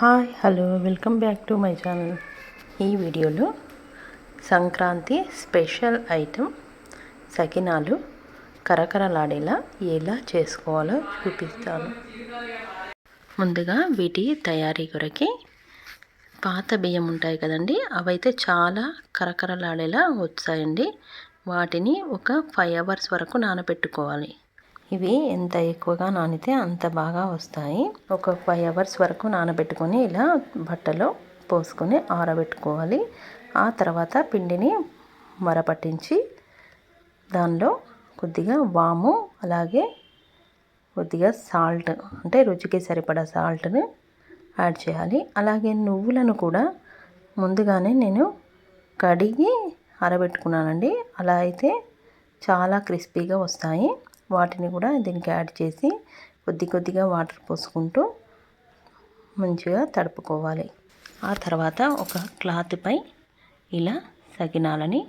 Hi hello welcome back to my channel. ఈ వీడియోలో Sankranti special item సకినాలు కరకరలాడేలా ఎలా చేసుకోవాలో చూపిస్తాను. ముందుగా వీటి తయారీ కొరకి పాత బియ్యం ఉంటాయి కదండి అవైతే చాలా కరకరలాడేలా వచ్చాయండి. వాటిని ఒక ఫైవ్ అవర్స్ వరకు నానబెట్టుకోవాలి. ఇవి ఎంత ఎక్కువగా నానితే అంత బాగా వస్తాయి. ఒక ఫైవ్ అవర్స్ వరకు నానబెట్టుకొని ఇలా బట్టలో పోసుకొని ఆరబెట్టుకోవాలి. ఆ తర్వాత పిండిని మరపట్టించి దానిలో కొద్దిగా వాము అలాగే కొద్దిగా సాల్ట్ అంటే రుచికి సరిపడా సాల్ట్ని యాడ్ చేయాలి. అలాగే నువ్వులను కూడా ముందుగానే నేను కడిగి ఆరబెట్టుకున్నానండి. అలా అయితే చాలా క్రిస్పీగా వస్తాయి. వాటిని కూడా దీనికి యాడ్ చేసి కొద్ది కొద్దిగా వాటర్ పోసుకుంటూ మంచిగా తడుపుకోవాలి. ఆ తర్వాత ఒక క్లాత్పై ఇలా సగినాలని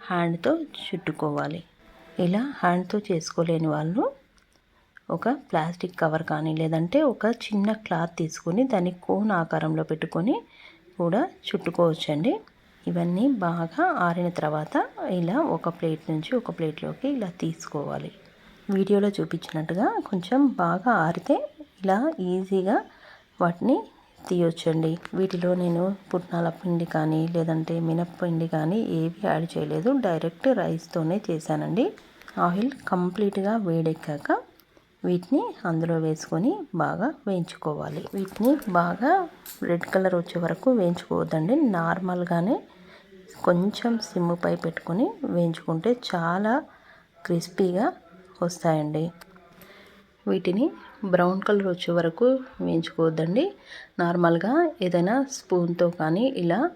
హ్యాండ్తో చుట్టుకోవాలి. ఇలా హ్యాండ్తో చేసుకోలేని వాళ్ళు ఒక ప్లాస్టిక్ కవర్ కానీ లేదంటే ఒక చిన్న క్లాత్ తీసుకొని దాన్ని కోన్ ఆకారంలో పెట్టుకొని కూడా చుట్టుకోవచ్చండి. ఇవన్నీ బాగా ఆరిన తర్వాత ఇలా ఒక ప్లేట్ నుంచి ఒక ప్లేట్లోకి ఇలా తీసుకోవాలి. వీడియోలో చూపించినట్టుగా కొంచెం బాగా ఆరితే ఇలా ఈజీగా వాటిని తీయొచ్చండి. వీటిలో నేను పుట్నాల పిండి కానీ లేదంటే మినప్పిండి కానీ ఏవి యాడ్ చేయలేదు. డైరెక్ట్ రైస్తోనే చేశానండి. ఆయిల్ కంప్లీట్గా వేడెక్కాక వీటిని అందులో వేసుకొని బాగా వేయించుకోవాలి. వీటిని బాగా రెడ్ కలర్ వచ్చే వరకు వేయించుకోవద్దండి. నార్మల్గానే కొంచెం సిమ్ముపై పెట్టుకొని వేయించుకుంటే చాలా క్రిస్పీగా వస్తాయండి. వీటిని బ్రౌన్ కలర్ వచ్చే వరకు వేయించుకోవద్దండి. నార్మల్గా ఏదైనా స్పూన్తో కానీ ఇలా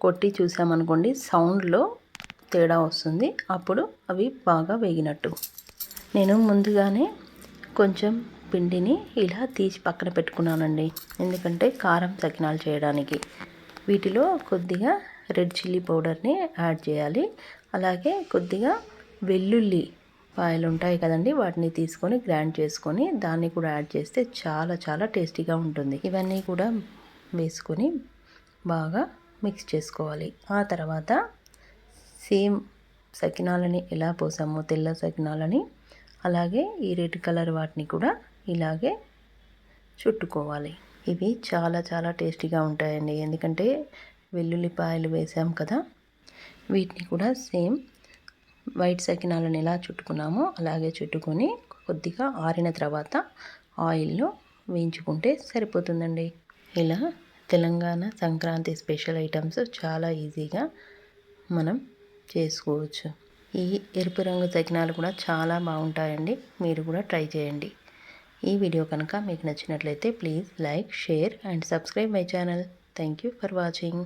కొట్టి చూసామనుకోండి సౌండ్లో తేడా వస్తుంది. అప్పుడు అవి బాగా వేగినట్టు. నేను ముందుగానే కొంచెం పిండిని ఇలా తీసి పక్కన పెట్టుకున్నానండి. ఎందుకంటే కారం సకినాలు చేయడానికి. వీటిలో కొద్దిగా రెడ్ చిల్లీ పౌడర్ని యాడ్ చేయాలి. అలాగే కొద్దిగా వెల్లుల్లి పాయలు ఉంటాయి కదండి వాటిని తీసుకొని గ్రైండ్ చేసుకొని దాన్ని కూడా యాడ్ చేస్తే చాలా చాలా టేస్టీగా ఉంటుంది. ఇవన్నీ కూడా వేసుకొని బాగా మిక్స్ చేసుకోవాలి. ఆ తర్వాత సేమ్ సకినాలని ఎలా పోసామో తెల్ల సకినాలని అలాగే ఈ రెడ్ కలర్ వాటిని కూడా ఇలాగే చుట్టుకోవాలి. ఇవి చాలా చాలా టేస్టీగా ఉంటాయండి. ఎందుకంటే వెల్లుల్లిపాయలు వేసాం కదా వీటిని కూడా సేమ్ వైట్ సకినాలను ఎలా చుట్టుకున్నామో అలాగే చుట్టుకొని కొద్దిగా ఆరిన తర్వాత ఆయిల్లో వేయించుకుంటే సరిపోతుందండి. ఇలా తెలంగాణ సంక్రాంతి స్పెషల్ ఐటమ్స్ చాలా ఈజీగా మనం చేసుకోవచ్చు. ఈ ఎరుపు రంగు సకినాలు కూడా చాలా బాగుంటాయండి. మీరు కూడా ట్రై చేయండి. ఈ వీడియో కనుక మీకు నచ్చినట్లయితే please like share and subscribe my channel. Thank you for watching.